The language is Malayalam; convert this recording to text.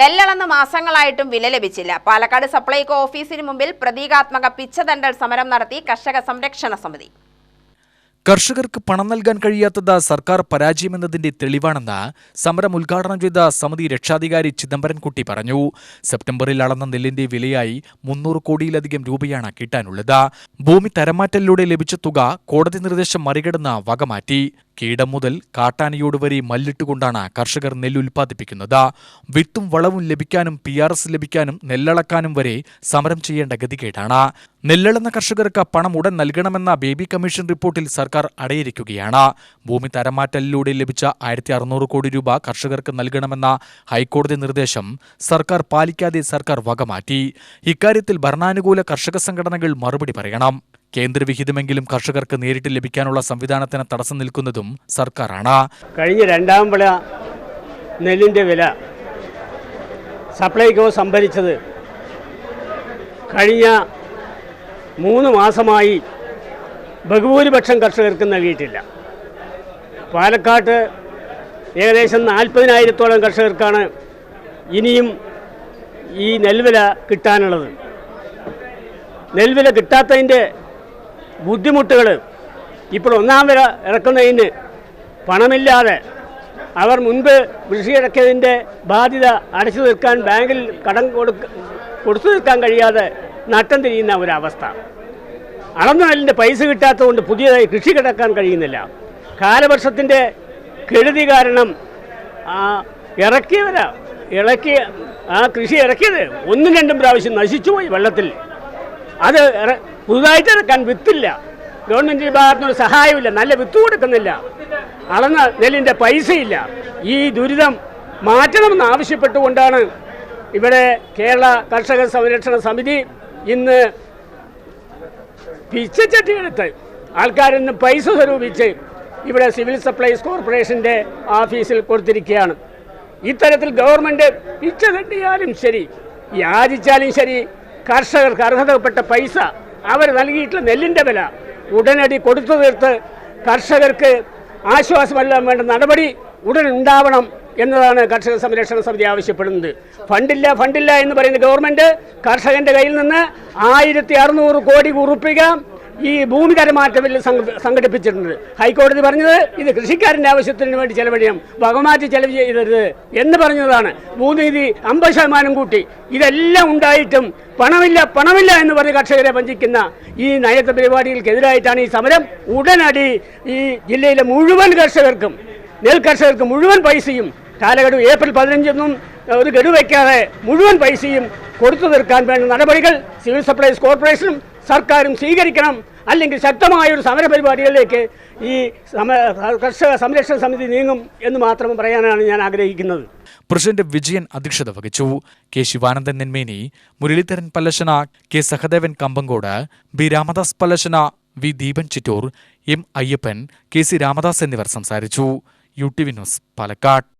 നെല്ലളന്ന് മാസങ്ങളായിട്ടും വില ലഭിച്ചില്ല. പാലക്കാട് സപ്ലൈകോ ഓഫീസിന് മുമ്പിൽ പ്രതീകാത്മക പിച്ചതണ്ടൽ സമരം നടത്തി കർഷക സംരക്ഷണ സമിതി. കർഷകർക്ക് പണം നൽകാൻ കഴിയാത്തത് സർക്കാർ പരാജയമെന്നതിന്റെ തെളിവാണെന്ന് സമരം ഉദ്ഘാടനം ചെയ്ത സമിതി രക്ഷാധികാരി ചിദംബരൻകുട്ടി പറഞ്ഞു. സെപ്റ്റംബറിൽ അളന്ന നെല്ലിന്റെ വിലയായി മുന്നൂറ് കോടിയിലധികം രൂപയാണ് കിട്ടാനുള്ളത്. ഭൂമി തരമാറ്റലിലൂടെ ലഭിച്ച തുക കോടതി നിർദ്ദേശം മറികടന്ന് വകമാറ്റി. കീടം മുതൽ കാട്ടാനയോട് വരെ മല്ലിട്ടുകൊണ്ടാണ് കർഷകർ നെല്ല് ഉൽപ്പാദിപ്പിക്കുന്നത്. വിത്തും വളവും ലഭിക്കാനും പി ആർ എസ് ലഭിക്കാനും നെല്ലളക്കാനും വരെ സമരം ചെയ്യേണ്ട ഗതികേടാണ്. നെല്ലളന്ന കർഷകർക്ക് പണം ഉടൻ നൽകണമെന്ന ബേബി കമ്മീഷൻ റിപ്പോർട്ടിൽ സർക്കാർ അടയിരിക്കുകയാണ്. ഭൂമി തരമാറ്റലിലൂടെ ലഭിച്ച ആയിരത്തി അറുന്നൂറ് കോടി രൂപ കർഷകർക്ക് നൽകണമെന്ന ഹൈക്കോടതി നിർദ്ദേശം സർക്കാർ പാലിക്കാതെ സർക്കാർ വകമാറ്റി. ഇക്കാര്യത്തിൽ ഭരണാനുകൂല കർഷക സംഘടനകൾ മറുപടി പറയണം. കേന്ദ്രവിഹിതമെങ്കിലും കർഷകർക്ക് നേരിട്ട് ലഭിക്കാനുള്ള സംവിധാനത്തിന് തടസ്സം നിൽക്കുന്നതും സർക്കാരാണ്. കഴിഞ്ഞ രണ്ടാം വിള നെല്ലിന്റെ വില സപ്ലൈകോ സംഭരിച്ചത് കഴിഞ്ഞ മൂന്ന് മാസമായി ബഹുഭൂരിപക്ഷം കർഷകർക്ക് നൽകിയിട്ടില്ല. പാലക്കാട്ട് ഏകദേശം നാൽപ്പതിനായിരത്തോളം കർഷകർക്കാണ് ഇനിയും ഈ നെൽവില കിട്ടാനുള്ളത്. നെൽവില കിട്ടാത്തതിന്റെ ബുദ്ധിമുട്ടുകൾ. ഇപ്പോൾ ഒന്നാം വില ഇറക്കുന്നതിന് പണമില്ലാതെ അവർ മുൻപ് കൃഷി ഇറക്കിയതിന്റെ ബാധ്യത അടച്ചു തീർക്കാൻ ബാങ്കിൽ കടം കൊടുക്ക കൊടുത്തു തീർക്കാൻ കഴിയാതെ നട്ടം തിരിയുന്ന ഒരവസ്ഥ. അളന്നു നെല്ലിന്റെ പൈസ കിട്ടാത്തതുകൊണ്ട് പുതിയതായി കൃഷി കിടക്കാൻ കഴിയുന്നില്ല. കാലവർഷത്തിന്റെ കെടുതി കാരണം ഇറക്കിയവര ഇളക്കിയ ആ കൃഷി ഇറക്കിയത് ഒന്നും രണ്ടും പ്രാവശ്യം നശിച്ചുപോയി വെള്ളത്തിൽ. അത് പുതുതായിട്ട് ഇറക്കാൻ വിത്തില്ല. ഗവൺമെന്റ് ഭാഗത്തുനിന്ന് സഹായമില്ല നല്ല വിത്ത് കൊടുക്കുന്നില്ല. അളന്ന നെല്ലിന്റെ പൈസയില്ല. ഈ ദുരിതം മാറ്റണമെന്ന് ആവശ്യപ്പെട്ടുകൊണ്ടാണ് ഇവിടെ കേരള കർഷക സംരക്ഷണ സമിതി ഇന്ന് പിച്ചച്ചട്ടിയെടുത്ത് ആൾക്കാരിന്ന് പൈസ സ്വരൂപിച്ച് ഇവിടെ സിവിൽ സപ്ലൈസ് കോർപ്പറേഷന്റെ ഓഫീസിൽ കൊടുത്തിരിക്കുകയാണ്. ഇത്തരത്തിൽ ഗവൺമെന്റ് പിച്ച തട്ടിയാലും ശരി യാചിച്ചാലും ശരി കർഷകർക്ക് അർഹതപ്പെട്ട പൈസ അവർ നൽകിയിട്ടുള്ള നെല്ലിന്റെ വില ഉടനടി കൊടുത്തു തീർത്ത് കർഷകർക്ക് ആശ്വാസമെല്ലാം വേണ്ട നടപടി ഉടൻ ഉണ്ടാവണം എന്നതാണ് കർഷക സംരക്ഷണ സമിതി ആവശ്യപ്പെടുന്നത്. ഫണ്ടില്ല ഫണ്ടില്ല എന്ന് പറയുന്ന ഗവൺമെന്റ് കർഷകന്റെ കയ്യിൽ നിന്ന് ആയിരത്തി അറുന്നൂറ് കോടി ഉറുപ്പിക ഈ ഭൂമി കരമാറ്റ ബില്ല് സംഘടിപ്പിച്ചിട്ടുണ്ട്. ഹൈക്കോടതി പറഞ്ഞത് ഇത് കൃഷിക്കാരന്റെ ആവശ്യത്തിന് വേണ്ടി ചെലവഴിയാം വകമാറ്റി ചെലവ് ചെയ്തരുത് എന്ന് പറഞ്ഞതാണ്. ഭൂനീതി അമ്പത് ശതമാനം കൂട്ടി. ഇതെല്ലാം ഉണ്ടായിട്ടും പണമില്ല പണമില്ല എന്ന് പറഞ്ഞ് കർഷകരെ വഞ്ചിക്കുന്ന ഈ നയത്ത പരിപാടികൾക്കെതിരായിട്ടാണ് ഈ സമരം. ഉടനടി ഈ ജില്ലയിലെ മുഴുവൻ കർഷകർക്കും നെൽ കർഷകർക്കും മുഴുവൻ പൈസയും കാലഘടു ഏപ്രിൽ പതിനഞ്ചൊന്നും ഒരു ഗഡു വയ്ക്കാതെ മുഴുവൻ പൈസയും കൊടുത്തു തീർക്കാൻ വേണ്ട നടപടികൾ സിവിൽ സപ്ലൈസ് കോർപ്പറേഷനും സർക്കാരും സ്വീകരിക്കണം അല്ലെങ്കിൽ ശക്തമായ ഒരു സമര പരിപാടികളിലേക്ക് ഈ കർഷക സംരക്ഷണ സമിതി നീങ്ങും എന്ന് മാത്രം പറയാനാണ് ഞാൻ ആഗ്രഹിക്കുന്നത്. പ്രസിഡന്റ് വിജയൻ അധ്യക്ഷത വഹിച്ചു. K Sivanandan Nenmeni Muraleedharan Pallassana K Sahadevan Kampancode B Ramadas Pallassana V Deepan Chittur M Ayyappan K C Ramadas എന്നിവർ സംസാരിച്ചു. U T V news Palakkad.